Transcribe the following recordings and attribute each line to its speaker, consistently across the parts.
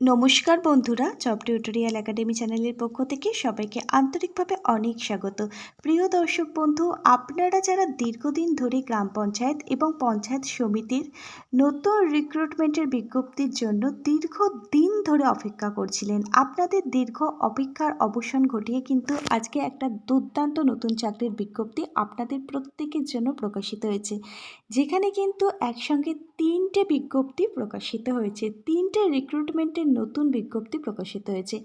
Speaker 1: নমস্কার বন্ধুরা, job tutorial academy চ্যানেলের পক্ষ থেকে সবাইকে আন্তরিকভাবে অনেক স্বাগত। প্রিয় দর্শক বন্ধু, আপনারা যারা দীর্ঘদিন ধরে গ্রাম পঞ্চায়েত এবং পঞ্চায়েত সমিতির নতুন রিক্রুটমেন্টের বিজ্ঞপ্তির জন্য দীর্ঘদিন ধরে অপেক্ষা করছিলেন, আপনাদের দীর্ঘ অপেক্ষার অবসান ঘটিয়ে কিন্তু আজকে একটা দুর্দান্ত নতুন চাকরির বিজ্ঞপ্তি আপনাদের প্রত্যেকের জন্য প্রকাশিত হয়েছে। যেখানে কিন্তু একসঙ্গে তিনটে বিজ্ঞপ্তি প্রকাশিত হয়েছে। তিনটে রিক্রুটমেন্টের নতুন বিজ্ঞপ্তি প্রকাশিত হয়েছে।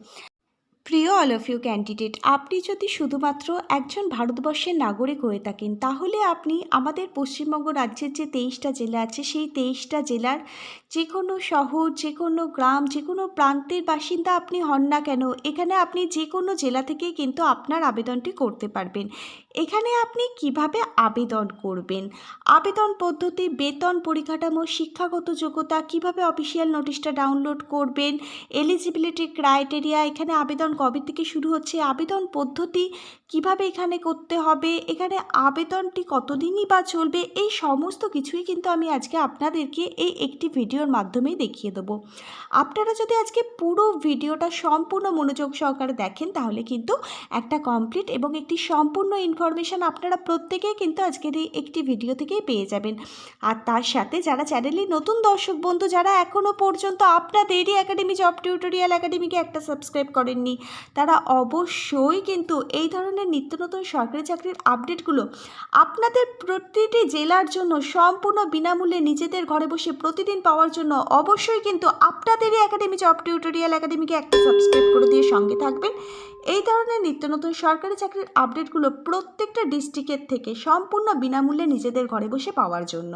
Speaker 1: প্রিয় অল অফ ইউ ক্যান্ডিডেট আপনি যদি শুধুমাত্র একজন ভারতবর্ষের নাগরিক হয়ে থাকেন, তাহলে আপনি আমাদের পশ্চিমবঙ্গ রাজ্যের যে তেইশটা জেলা আছে, সেই তেইশটা জেলার যে কোনো শহর, যে কোনো গ্রাম, যে কোনো প্রান্তের বাসিন্দা আপনি হন না কেন, এখানে আপনি যে কোনো জেলা থেকেই কিন্তু আপনার আবেদনটি করতে পারবেন। এখানে আপনি কীভাবে আবেদন করবেন? আবেদন পদ্ধতি, বেতন পরিকাঠামো, শিক্ষাগত যোগ্যতা, কীভাবে অফিসিয়াল নোটিশটা ডাউনলোড করবেন এলিজিবিলিটি ক্রাইটেরিয়া এখানে আবেদন কবে থেকে শুরু হচ্ছে, আবেদন পদ্ধতি কীভাবে এখানে করতে হবে, এখানে আবেদনটি কতদিনই বা চলবে, এই সমস্ত কিছুই কিন্তু আমি আজকে আপনাদেরকে এই একটি ভিডিওর মাধ্যমেই দেখিয়ে দেবো। আপনারা যদি আজকে পুরো ভিডিওটা সম্পূর্ণ মনোযোগ সহকারে দেখেন, তাহলে কিন্তু একটা কমপ্লিট এবং একটি সম্পূর্ণ ইনফরমেশান আপনারা প্রত্যেকেই কিন্তু আজকের এই একটি ভিডিও থেকেই পেয়ে যাবেন। আর তার সাথে যারা চ্যানেলে নতুন দর্শক বন্ধু, যারা এখনও পর্যন্ত আপনাদেরই একাডেমি জব টিউটোরিয়াল একাডেমিকে একটা সাবস্ক্রাইব করেননি, তারা অবশ্যই কিন্তু এই ধরনের নিত্য নতুন সরকারি চাকরির আপডেটগুলো আপনাদের প্রতিটি জেলার জন্য সম্পূর্ণ বিনামূল্যে নিজেদের ঘরে বসে প্রতিদিন পাওয়ার জন্য অবশ্যই কিন্তু আপনাদেরই একাডেমি জব টিউটোরিয়াল একাডেমিকে একটা সাবস্ক্রাইব করে দিয়ে সঙ্গে থাকবেন। এই ধরনের নিত্য নতুন সরকারি চাকরির আপডেটগুলো প্রত্যেকটা ডিস্ট্রিক্টের থেকে সম্পূর্ণ বিনামূল্যে নিজেদের ঘরে বসে পাওয়ার জন্য।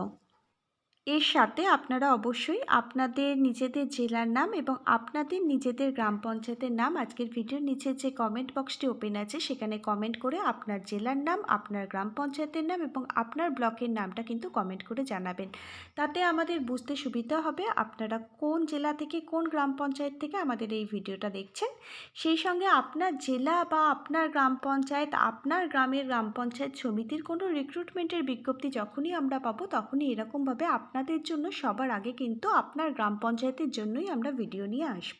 Speaker 1: এর সাথে আপনারা অবশ্যই আপনাদের নিজেদের জেলার নাম এবং আপনাদের নিজেদের গ্রাম পঞ্চায়েতের নাম, আজকের ভিডিওর নিচে যে কমেন্ট বক্সটি ওপেন আছে, সেখানে কমেন্ট করে আপনার জেলার নাম, আপনার গ্রাম পঞ্চায়েতের নাম এবং আপনার ব্লকের নামটা কিন্তু কমেন্ট করে জানাবেন। তাতে আমাদের বুঝতে সুবিধা হবে আপনারা কোন জেলা থেকে কোন গ্রাম পঞ্চায়েত থেকে আমাদের এই ভিডিওটা দেখছেন। সেই সঙ্গে আপনার জেলা বা আপনার গ্রাম পঞ্চায়েত, আপনার গ্রামের গ্রাম পঞ্চায়েত সমিতির কোনো রিক্রুটমেন্টের বিজ্ঞপ্তি যখনই আমরা পাবো, তখনই এরকমভাবে আপনাদের জন্য সবার আগে কিন্তু আপনার গ্রাম পঞ্চায়েতের জন্যই আমরা ভিডিও নিয়ে আসব।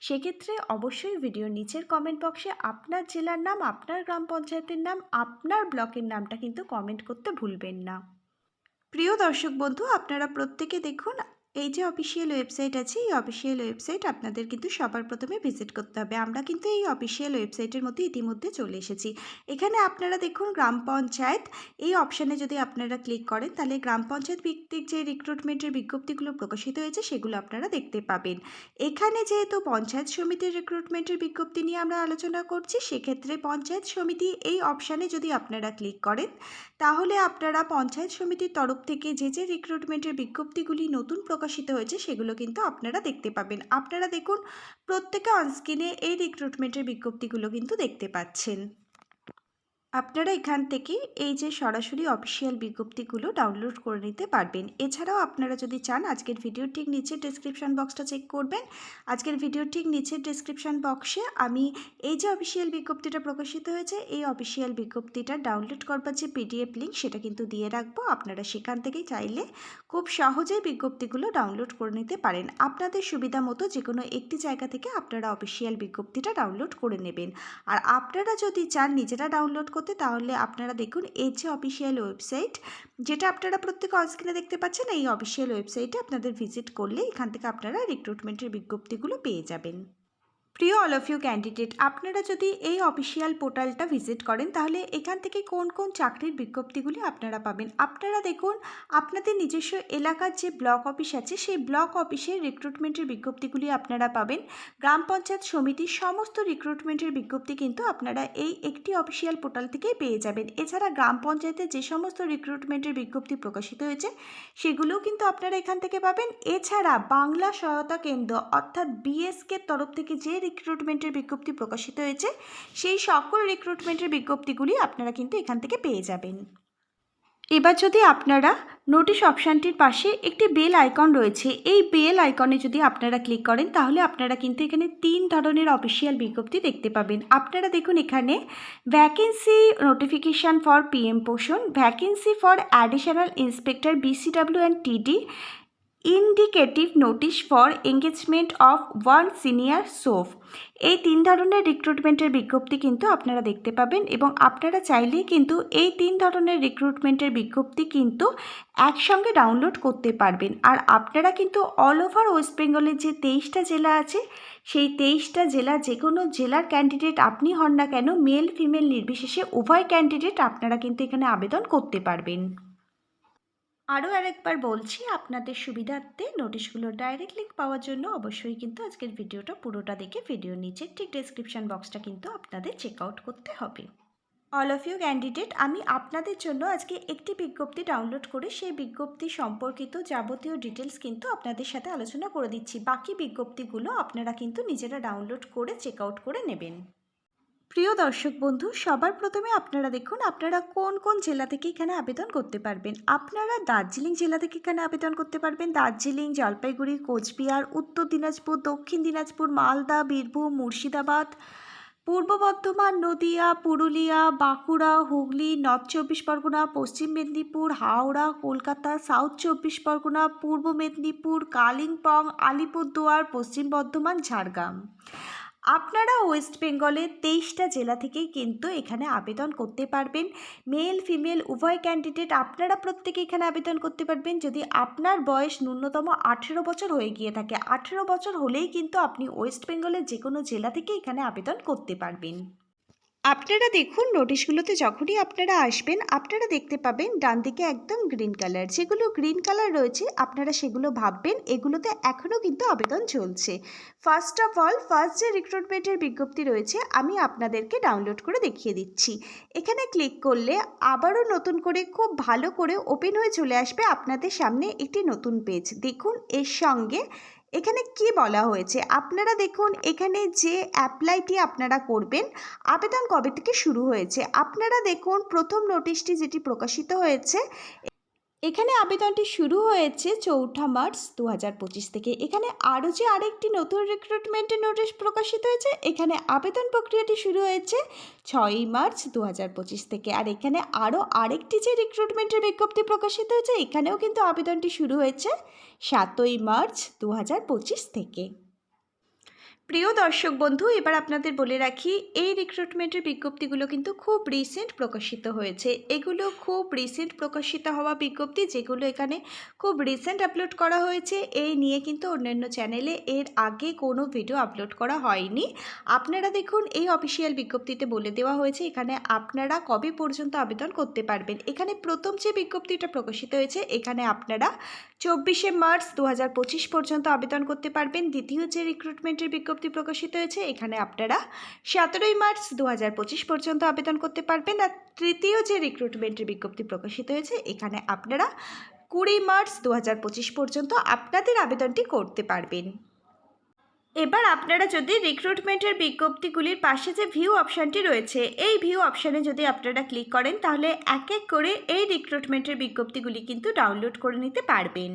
Speaker 1: সেক্ষেত্রে অবশ্যই ভিডিও নিচের কমেন্ট বক্সে আপনার জেলার নাম, আপনার গ্রাম পঞ্চায়েতের নাম, আপনার ব্লকের নামটা কিন্তু কমেন্ট করতে ভুলবেন না। প্রিয় দর্শক বন্ধু, আপনারা প্রত্যেকে দেখুন এই যে অফিসিয়াল ওয়েবসাইট আছে, এই অফিসিয়াল ওয়েবসাইট আপনাদের কিন্তু সবার প্রথমে ভিজিট করতে হবে। আমরা কিন্তু এই অফিসিয়াল ওয়েবসাইটের মধ্যে ইতিমধ্যে চলে এসেছি। এখানে আপনারা দেখুন গ্রাম পঞ্চায়েত, এই অপশানে যদি আপনারা ক্লিক করেন, তাহলে গ্রাম পঞ্চায়েত ভিত্তিক যে রিক্রুটমেন্টের বিজ্ঞপ্তিগুলো প্রকাশিত হয়েছে, সেগুলো আপনারা দেখতে পাবেন। এখানে যেহেতু পঞ্চায়েত সমিতির রিক্রুটমেন্টের বিজ্ঞপ্তি নিয়ে আমরা আলোচনা করছি, সেক্ষেত্রে পঞ্চায়েত সমিতি এই অপশানে যদি আপনারা ক্লিক করেন তাহলে আপনারা পঞ্চায়েত সমিতির তরফ থেকে যে যে রিক্রুটমেন্টের বিজ্ঞপ্তিগুলি নতুন প্রকাশিত হয়েছে, সেগুলো কিন্তু আপনারা দেখতে পাবেন। আপনারা দেখুন, প্রত্যেকে অনস্ক্রিনে এই রিক্রুটমেন্টের বিজ্ঞপ্তিগুলো কিন্তু দেখতে পাচ্ছেন। আপনারা এখান থেকে এই যে সরাসরি অফিসিয়াল বিজ্ঞপ্তিগুলো ডাউনলোড করে নিতে পারবেন। এছাড়াও আপনারা যদি চান, আজকের ভিডিও ঠিক নিচে ডিসক্রিপশান বক্সটা চেক করবেন। আজকের ভিডিও ঠিক নিচে ডিসক্রিপশান বক্সে আমি এই যে অফিসিয়াল বিজ্ঞপ্তিটা প্রকাশিত হয়েছে, এই অফিসিয়াল বিজ্ঞপ্তিটা ডাউনলোড করবার যে পিডিএফ লিঙ্ক সেটা কিন্তু দিয়ে রাখব। আপনারা সেখান থেকেই চাইলে খুব সহজেই বিজ্ঞপ্তিগুলো ডাউনলোড করে নিতে পারেন। আপনাদের সুবিধা মতো যে কোনো একটি জায়গা থেকে আপনারা অফিসিয়াল বিজ্ঞপ্তিটা ডাউনলোড করে নেবেন। আর আপনারা যদি চান নিজেরা ডাউনলোড করতে, তাহলে আপনারা দেখুন এই যে অফিসিয়াল ওয়েবসাইট যেটা আপনারা প্রত্যেক অনস্ক্রিনে দেখতে পাচ্ছেন, এই অফিসিয়াল ওয়েবসাইটে আপনাদের ভিজিট করলে এখান থেকে আপনারা রিক্রুটমেন্টের বিজ্ঞপ্তিগুলো পেয়ে যাবেন। প্রিয় অল অফ ইউ ক্যান্ডিডেট আপনারা যদি এই অফিসিয়াল পোর্টালটা ভিজিট করেন, তাহলে এখান থেকে কোন কোন চাকরির বিজ্ঞপ্তিগুলি আপনারা পাবেন। আপনারা দেখুন, আপনাদের নিজস্ব এলাকার যে ব্লক অফিস আছে, সেই ব্লক অফিসের রিক্রুটমেন্টের বিজ্ঞপ্তিগুলি আপনারা পাবেন। গ্রাম পঞ্চায়েত সমিতির সমস্ত রিক্রুটমেন্টের বিজ্ঞপ্তি কিন্তু আপনারা এই একটি অফিসিয়াল পোর্টাল থেকে পেয়ে যাবেন। এছাড়া গ্রাম পঞ্চায়েতে যে সমস্ত রিক্রুটমেন্টের বিজ্ঞপ্তি প্রকাশিত হয়েছে, সেগুলোও কিন্তু আপনারা এখান থেকে পাবেন। এছাড়া বাংলা সহায়তা কেন্দ্র, অর্থাৎ বিএসকে তরফ থেকে যে রিক্রুটমেন্টের বিজ্ঞপ্তি প্রকাশিত হয়েছে, সেই সকল রিক্রুটমেন্টের বিজ্ঞপ্তিগুলি আপনারা কিন্তু এখান থেকে পেয়ে যাবেন। এবার যদি আপনারা নোটিশ অপশানটির পাশে একটি বেল আইকন রয়েছে, এই বেল আইকনে যদি আপনারা ক্লিক করেন, তাহলে আপনারা কিন্তু এখানে তিন ধরনের অফিসিয়াল বিজ্ঞপ্তি দেখতে পাবেন। আপনারা দেখুন এখানে vacancy notification for PM Poshan vacancy for additional inspector BCW and TD indicative notice for engagement of one senior সোফ এই তিন ধরনের রিক্রুটমেন্টের বিজ্ঞপ্তি কিন্তু আপনারা দেখতে পাবেন এবং আপনারা চাইলেই কিন্তু এই তিন ধরনের রিক্রুটমেন্টের বিজ্ঞপ্তি কিন্তু একসঙ্গে ডাউনলোড করতে পারবেন। আর আপনারা কিন্তু অল ওভার ওয়েস্ট বেঙ্গলের যে তেইশটা জেলা আছে, সেই তেইশটা জেলা যে কোনো জেলার ক্যান্ডিডেট আপনি হন না কেন মেল ফিমেল নির্বিশেষে উভয় ক্যান্ডিডেট আপনারা কিন্তু এখানে আবেদন করতে পারবেন। আরও আরেকবার বলছি, আপনাদের সুবিধার্থে নোটিশগুলো ডাইরেক্ট লিঙ্ক পাওয়ার জন্য অবশ্যই কিন্তু আজকের ভিডিওটা পুরোটা দেখে ভিডিও নিচে ঠিক ডেসক্রিপশন বক্সটা কিন্তু আপনাদের চেক আউট করতে হবে। অল অফ ইউ ক্যান্ডিডেট আমি আপনাদের জন্য আজকে একটি বিজ্ঞপ্তি ডাউনলোড করে সেই বিজ্ঞপ্তি সম্পর্কিত যাবতীয় ডিটেলস কিন্তু আপনাদের সাথে আলোচনা করে দিচ্ছি। বাকি বিজ্ঞপ্তিগুলো আপনারা কিন্তু নিজেরা ডাউনলোড করে চেক আউট করে নেবেন। প্রিয় দর্শক বন্ধু, সবার প্রথমে আপনারা দেখুন আপনারা কোন কোন জেলা থেকে এখানে আবেদন করতে পারবেন। আপনারা দার্জিলিং জেলা থেকে এখানে আবেদন করতে পারবেন। দার্জিলিং, জলপাইগুড়ি, কোচবিহার, উত্তর দিনাজপুর, দক্ষিণ দিনাজপুর, মালদা, বীরভূম, মুর্শিদাবাদ, পূর্ব বর্ধমান, নদিয়া, পুরুলিয়া, বাঁকুড়া, হুগলি, নর্থ চব্বিশ পরগনা, পশ্চিম মেদিনীপুর, হাওড়া, কলকাতা, সাউথ চব্বিশ পরগনা, পূর্ব মেদিনীপুর, কালিম্পং, আলিপুরদুয়ার, পশ্চিম বর্ধমান, ঝাড়গ্রাম। আপনারা ওয়েস্ট বেঙ্গলের তেইশটা জেলা থেকেই কিন্তু এখানে আবেদন করতে পারবেন। মেল, ফিমেল, উভয় ক্যান্ডিডেট আপনারা প্রত্যেকে এখানে আবেদন করতে পারবেন। যদি আপনার বয়স ন্যূনতম আঠেরো বছর হয়ে গিয়ে থাকে, আঠেরো বছর হলেই কিন্তু আপনি ওয়েস্ট বেঙ্গলের যে কোনো জেলা থেকে এখানে আবেদন করতে পারবেন। আপনারা দেখুন নোটিশগুলোতে যখনই আপনারা আসবেন, আপনারা দেখতে পাবেন ডান দিকে একদম গ্রিন কালার যেগুলো গ্রিন কালার রয়েছে, আপনারা সেগুলো ভাববেন, এগুলোতে এখনও কিন্তু আবেদন চলছে। ফার্স্ট অফ অল ফার্স্ট যে রিক্রুটমেন্টের বিজ্ঞপ্তি রয়েছে, আমি আপনাদেরকে ডাউনলোড করে দেখিয়ে দিচ্ছি। এখানে ক্লিক করলে আবারও নতুন করে, খুব ভালো করে ওপেন হয়ে চলে আসবে আপনাদের সামনে একটি নতুন পেজ দেখুন, এর সঙ্গে এখানে কি বলা হয়েছে? আপনারা দেখুন, এখানে যে অ্যাপ্লাইটি আপনারা করবেন, আবেদন কবে থেকে শুরু হয়েছে? আপনারা দেখুন, প্রথম নোটিশটি যেটি প্রকাশিত হয়েছে এখানে আবেদনটি শুরু হয়েছে চৌঠা মার্চ দু পঁচিশ থেকে। এখানে আরও যে আরেকটি নতুন রিক্রুটমেন্টের নোটিশ প্রকাশিত হয়েছে, এখানে আবেদন প্রক্রিয়াটি শুরু হয়েছে ছয়ই মার্চ দু হাজার পঁচিশ থেকে। আর এখানে আরও আরেকটি যে রিক্রুটমেন্টের বিজ্ঞপ্তি প্রকাশিত হয়েছে, এখানেও কিন্তু আবেদনটি শুরু হয়েছে সাতই মার্চ দু হাজার পঁচিশ থেকে। প্রিয় দর্শক বন্ধু, এবার আপনাদের বলে রাখি, এই রিক্রুটমেন্টের বিজ্ঞপ্তিগুলো কিন্তু খুব রিসেন্ট প্রকাশিত হয়েছে। এগুলো খুব রিসেন্ট প্রকাশিত হওয়া বিজ্ঞপ্তি, যেগুলো এখানে খুব রিসেন্ট আপলোড করা হয়েছে। এই নিয়ে কিন্তু অন্যান্য চ্যানেলে এর আগে কোনো ভিডিও আপলোড করা হয়নি। আপনারা দেখুন, এই অফিসিয়াল বিজ্ঞপ্তিতে বলে দেওয়া হয়েছে, এখানে আপনারা কবে পর্যন্ত আবেদন করতে পারবেন। এখানে প্রথম যে বিজ্ঞপ্তিটা প্রকাশিত হয়েছে, এখানে আপনারা চব্বিশে মার্চ দু হাজার পঁচিশ পর্যন্ত আবেদন করতে পারবেন। দ্বিতীয় যে রিক্রুটমেন্টের বিজ্ঞপ্তি প্রকাশিত হয়েছে। এখানে আপনারা সতেরোই মার্চ দু হাজার পঁচিশ পর্যন্ত আবেদন করতে পারবেন। আর তৃতীয় যে রিক্রুটমেন্টের বিজ্ঞপ্তি প্রকাশিত হয়েছে, এখানে আপনারা কুড়ি মার্চ দু হাজার পঁচিশ পর্যন্ত আপনাদের আবেদনটি করতে পারবেন। এবার আপনারা যদি রিক্রুটমেন্টের বিজ্ঞপ্তিগুলির পাশে যে ভিউ অপশানটি রয়েছে, এই ভিউ অপশানে যদি আপনারা ক্লিক করেন, তাহলে এক এক করে এই রিক্রুটমেন্টের বিজ্ঞপ্তিগুলি কিন্তু ডাউনলোড করে নিতে পারবেন।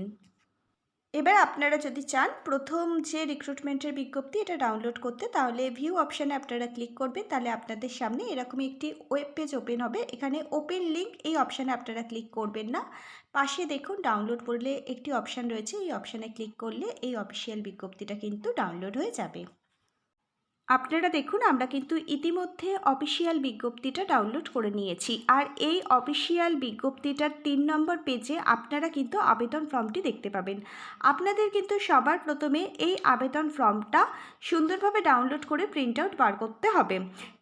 Speaker 1: এবার আপনারা যদি চান প্রথম যে রিক্রুটমেন্টের বিজ্ঞপ্তি এটা ডাউনলোড করতে, তাহলে ভিউ অপশানে আপনারা ক্লিক করবেন তাহলে আপনাদের সামনে এরকমই একটি ওয়েব পেজ ওপেন হবে। এখানে ওপেন লিঙ্ক এই অপশানে আপনারা ক্লিক করবেন না। পাশে দেখুন ডাউনলোড করলে একটি অপশান রয়েছে, এই অপশানে ক্লিক করলে এই অফিসিয়াল বিজ্ঞপ্তিটা কিন্তু ডাউনলোড হয়ে যাবে। আপনারা দেখুন, আমরা কিন্তু ইতিমধ্যে অফিসিয়াল বিজ্ঞপ্তিটা ডাউনলোড করে নিয়েছি। আর এই অফিসিয়াল বিজ্ঞপ্তিটার তিন নম্বর পেজে আপনারা কিন্তু আবেদন ফর্মটি দেখতে পাবেন। আপনাদের কিন্তু সবার প্রথমে এই আবেদন ফর্মটা সুন্দরভাবে ডাউনলোড করে প্রিন্ট আউট বার করতে হবে।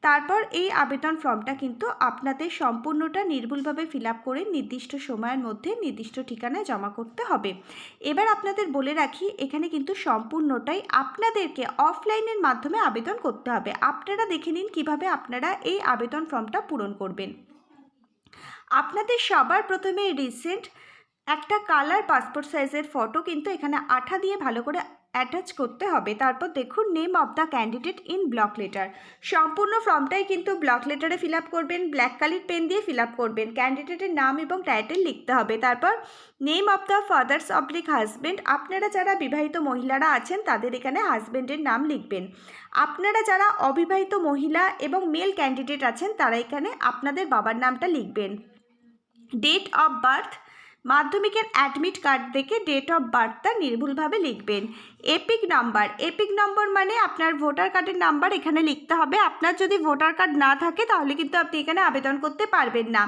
Speaker 1: তারপর এই আবেদন ফর্মটা কিন্তু আপনাদের সম্পূর্ণটা নির্ভুলভাবে ফিল করে নির্দিষ্ট সময়ের মধ্যে নির্দিষ্ট ঠিকানায় জমা করতে হবে। এবার আপনাদের বলে রাখি, এখানে কিন্তু সম্পূর্ণটাই আপনাদেরকে অফলাইনের মাধ্যমে আবেদন করতে হবে। আপনারা দেখে নিন কীভাবে আপনারা এই আবেদন ফর্মটা পূরণ করবেন। আপনাদের সবার প্রথমে রিসেন্ট একটা কালার পাসপোর্ট সাইজের ফটো কিন্তু এখানে আঠা দিয়ে ভালো করে অ্যাটাচ করতে হবে। তারপর দেখুন name of the candidate in block letter সম্পূর্ণ ফর্মটাই কিন্তু ব্লক লেটারে ফিল আপ করবেন ব্ল্যাক কালির পেন দিয়ে ফিল আপ করবেন। ক্যান্ডিডেটের নাম এবং টাইটেল লিখতে হবে। তারপর name of the father's oblique husband আপনারা যারা বিবাহিত মহিলারা আছেন, তাদের এখানে হাজব্যান্ডের নাম লিখবেন। আপনারা যারা অবিবাহিত মহিলা এবং মেল ক্যান্ডিডেট আছেন, তারা এখানে আপনাদের বাবার নামটা লিখবেন। ডেট অফ বার্থ মাধ্যমিকের অ্যাডমিট কার্ড দেখে ডেট অফ বার্থটা নির্ভুলভাবে লিখবেন। এপিক নাম্বার এপিক নম্বর মানে আপনার ভোটার কার্ডের নাম্বার এখানে লিখতে হবে। আপনার যদি ভোটার কার্ড না থাকে, তাহলে কিন্তু আপনি এখানে আবেদন করতে পারবেন না।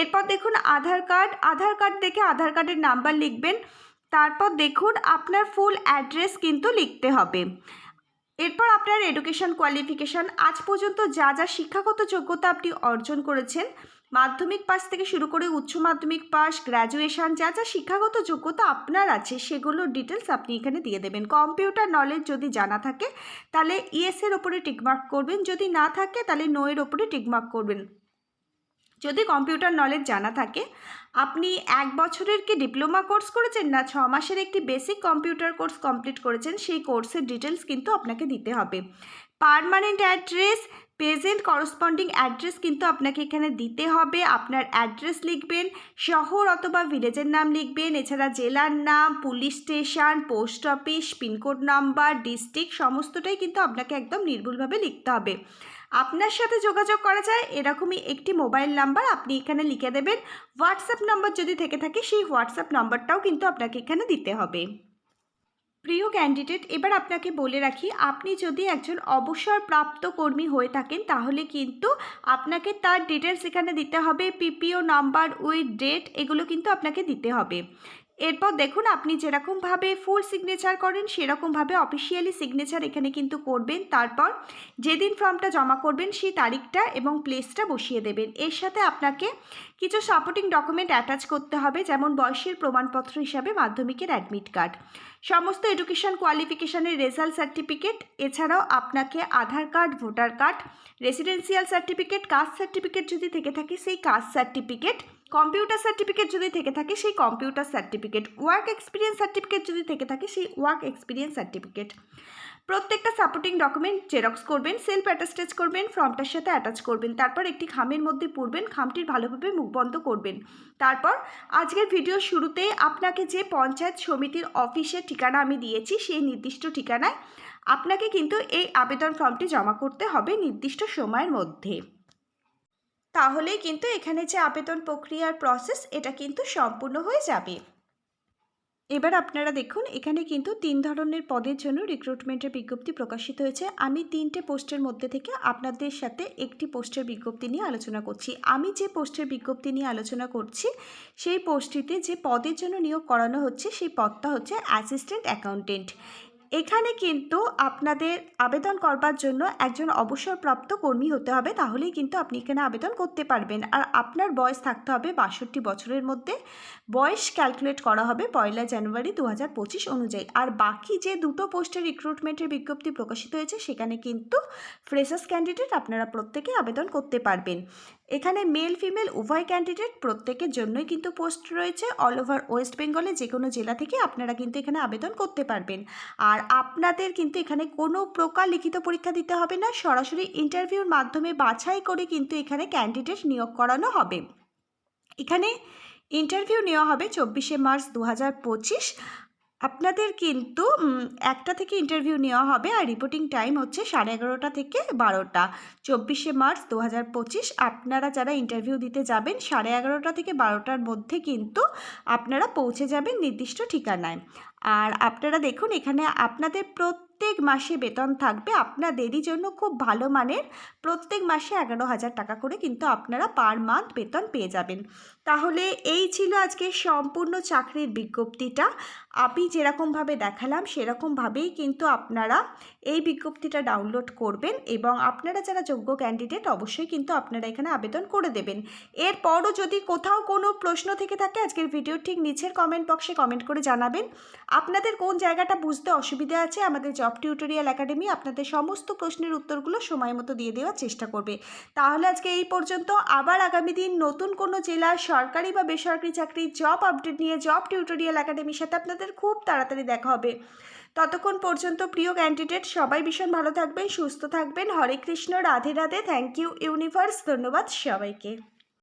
Speaker 1: এরপর দেখুন আধার কার্ড আধার কার্ড দেখে আধার কার্ডের নাম্বার লিখবেন। তারপর দেখুন আপনার ফুল অ্যাড্রেস কিন্তু লিখতে হবে। এরপর আপনার এডুকেশন কোয়ালিফিকেশান আজ পর্যন্ত যা যা শিক্ষাগত যোগ্যতা আপনি অর্জন করেছেন মাধ্যমিক পাস থেকে শুরু করে উচ্চ মাধ্যমিক পাস গ্র্যাজুয়েশন যা যা শিক্ষাগত যোগ্যতা আপনার আছে সেগুলোর ডিটেলস আপনি এখানে দিয়ে দেবেন। কম্পিউটার নলেজ যদি জানা থাকে, তাহলে ইএসের ওপরে টিকমার্ক করবেন। যদি না থাকে, তাহলে নোয়ের ওপরে টিকমার্ক করবেন। যদি কম্পিউটার নলেজ জানা থাকে, আপনি এক বছরের কি ডিপ্লোমা কোর্স করেছেন না ছ মাসের একটি বেসিক কম্পিউটার কোর্স কমপ্লিট করেছেন, সেই কোর্সের ডিটেলস কিন্তু আপনাকে দিতে হবে। Permanent address present corresponding address কিন্তু আপনাকে এখানে দিতে হবে। আপনার অ্যাড্রেস লিখবেন, শহর অথবা ভিলেজের নাম লিখবেন, এছাড়া জেলার নাম, police station, post office, pincode number, district, সমস্তটাই কিন্তু আপনাকে একদম নির্ভুলভাবে লিখতে হবে। আপনার সাথে যোগাযোগ করা যায়, এরকমই একটি মোবাইল নাম্বার আপনি এখানে লিখে দেবেন। হোয়াটসঅ্যাপ নাম্বার যদি থেকে থাকে, সেই হোয়াটসঅ্যাপ নাম্বারটাও কিন্তু আপনাকে এখানে দিতে হবে। প্রিয় ক্যান্ডিডেট এবার আপনাকে বলে রাখি, আপনি যদি একজন অবসরপ্রাপ্ত কর্মী হয়ে থাকেন, তাহলে কিন্তু আপনাকে তার ডিটেলস এখানে দিতে হবে পিপিও নাম্বার উইথ ডেট এগুলো কিন্তু আপনাকে দিতে হবে। এরপর দেখুন, আপনি যেরকমভাবে ফুল সিগনেচার করেন সেরকমভাবে অফিসিয়ালি সিগনেচার এখানে কিন্তু করবেন। তারপর যেদিন ফর্মটা জমা করবেন, সেই তারিখটা এবং প্লেসটা বসিয়ে দেবেন। এর সাথে আপনাকে কিছু সাপোর্টিং ডকুমেন্ট অ্যাটাচ করতে হবে, যেমন বয়সের প্রমাণপত্র হিসাবে মাধ্যমিকের অ্যাডমিট কার্ড সমস্ত এডুকেশন কোয়ালিফিকেশানের রেজাল্ট সার্টিফিকেট এছাড়াও আপনাকে Aadhaar card voter card residential certificate caste certificate যদি থেকে থাকে, সেই কাস্ট সার্টিফিকেট কম্পিউটার সার্টিফিকেট যদি থেকে থাকে, সেই computer certificate, work experience certificate যদি থেকে থাকে, সেই ওয়ার্ক এক্সপিরিয়েন্স সার্টিফিকেট। প্রত্যেকটা সাপোর্টিং ডকুমেন্ট জেরক্স করবেন, সেলফ অ্যাটাস্টেজ করবেন, ফর্মটার সাথে অ্যাটাচ করবেন, তারপর একটি খামের মধ্যে পুরবেন খামটির ভালোভাবে মুখ বন্ধ করবেন। তারপর আজকের ভিডিও শুরুতে আপনাকে যে পঞ্চায়েত সমিতির অফিসের ঠিকানা আমি দিয়েছি, সেই নির্দিষ্ট ঠিকানায় আপনাকে কিন্তু এই আবেদন ফর্মটি জমা করতে হবে নির্দিষ্ট সময়ের মধ্যে। তাহলেই কিন্তু এখানে যে আবেদন প্রক্রিয়ার প্রসেস এটা কিন্তু সম্পূর্ণ হয়ে যাবে। এবার আপনারা দেখুন, এখানে কিন্তু তিন ধরনের পদের জন্য রিক্রুটমেন্টের বিজ্ঞপ্তি প্রকাশিত হয়েছে। আমি তিনটে পোস্টের মধ্যে থেকে আপনাদের সাথে একটি পোস্টের বিজ্ঞপ্তি নিয়ে আলোচনা করছি। আমি যে পোস্টের বিজ্ঞপ্তি নিয়ে আলোচনা করছি, সেই পোস্টটিতে যে পদের জন্য নিয়োগ করানো হচ্ছে, সেই পদটা হচ্ছে অ্যাসিস্ট্যান্ট অ্যাকাউন্টেন্ট এখানে কিন্তু আপনাদের আবেদন করবার জন্য একজন অবসরপ্রাপ্ত কর্মী হতে হবে, তাহলেই কিন্তু আপনি এখানে আবেদন করতে পারবেন। আর আপনার বয়স থাকতে হবে বাষট্টি বছরের মধ্যে। বয়স ক্যালকুলেট করা হবে পয়লা জানুয়ারি দু হাজার পঁচিশ অনুযায়ী। আর বাকি যে দুটো পোস্টের রিক্রুটমেন্টের বিজ্ঞপ্তি প্রকাশিত হয়েছে, সেখানে কিন্তু ফ্রেশার্স ক্যান্ডিডেট আপনারা প্রত্যেকে আবেদন করতে পারবেন। এখানে মেল ফিমেল উভয় ক্যান্ডিডেট প্রত্যেকের জন্যই কিন্তু পোস্ট রয়েছে অল ওভার ওয়েস্ট বেঙ্গলে যে কোনো জেলা থেকে আপনারা কিন্তু এখানে আবেদন করতে পারবেন। আর আপনাদের কিন্তু এখানে কোনো প্রকার লিখিত পরীক্ষা দিতে হবে না, সরাসরি ইন্টারভিউর মাধ্যমে বাছাই করে কিন্তু এখানে ক্যান্ডিডেট নিয়োগ করানো হবে। এখানে ইন্টারভিউ নেওয়া হবে চব্বিশে মার্চ দু হাজার পঁচিশ আপনাদের কিন্তু একটা থেকে ইন্টারভিউ নেওয়া হবে আর রিপোর্টিং টাইম হচ্ছে সাড়ে এগারোটা থেকে বারোটা। চব্বিশে মার্চ দু হাজার পঁচিশ, আপনারা যারা ইন্টারভিউ দিতে যাবেন, সাড়ে এগারোটা থেকে বারোটার মধ্যে কিন্তু আপনারা পৌঁছে যাবেন নির্দিষ্ট ঠিকানায়। আর আপনারা দেখুন, এখানে আপনাদের প্রত্যেক মাসে বেতন থাকবে। আপনাদেরই জন্য খুব ভালো মানের। প্রত্যেক মাসে এগারো হাজার টাকা করে কিন্তু আপনারা পার মান্থ বেতন পেয়ে যাবেন। তাহলে এই ছিল আজকে সম্পূর্ণ চাকরির বিজ্ঞপ্তিটা। আমি যেরকমভাবে দেখালাম, সেরকমভাবেই কিন্তু আপনারা এই বিজ্ঞপ্তিটা ডাউনলোড করবেন এবং আপনারা যারা যোগ্য ক্যান্ডিডেট অবশ্যই কিন্তু আপনারা এখানে আবেদন করে দেবেন। এরপরও যদি কোথাও কোনো প্রশ্ন থেকে থাকে, আজকের ভিডিও ঠিক নিচের কমেন্ট বক্সে কমেন্ট করে জানাবেন। আপনাদের কোন জায়গাটা বুঝতে অসুবিধা আছে, আমাদের জব টিউটোরিয়াল একাডেমি আপনাদের সমস্ত প্রশ্নের উত্তরগুলো সময় মতো দিয়ে দেওয়ার চেষ্টা করবে। তাহলে আজকে এই পর্যন্ত। আবার আগামী দিন নতুন কোনো জেলার সরকারি বা বেসরকারি চাকরির জব আপডেট নিয়ে জব টিউটোরিয়াল একাডেমির সাথে আপনাদের খুব তাড়াতাড়ি দেখা হবে। ততক্ষণ পর্যন্ত প্রিয় ক্যান্ডিডেট সবাই ভীষণ ভালো থাকবেন, সুস্থ থাকবেন। Hare Krishna, Radhe Radhe. Thank you universe ধন্যবাদ সবাইকে।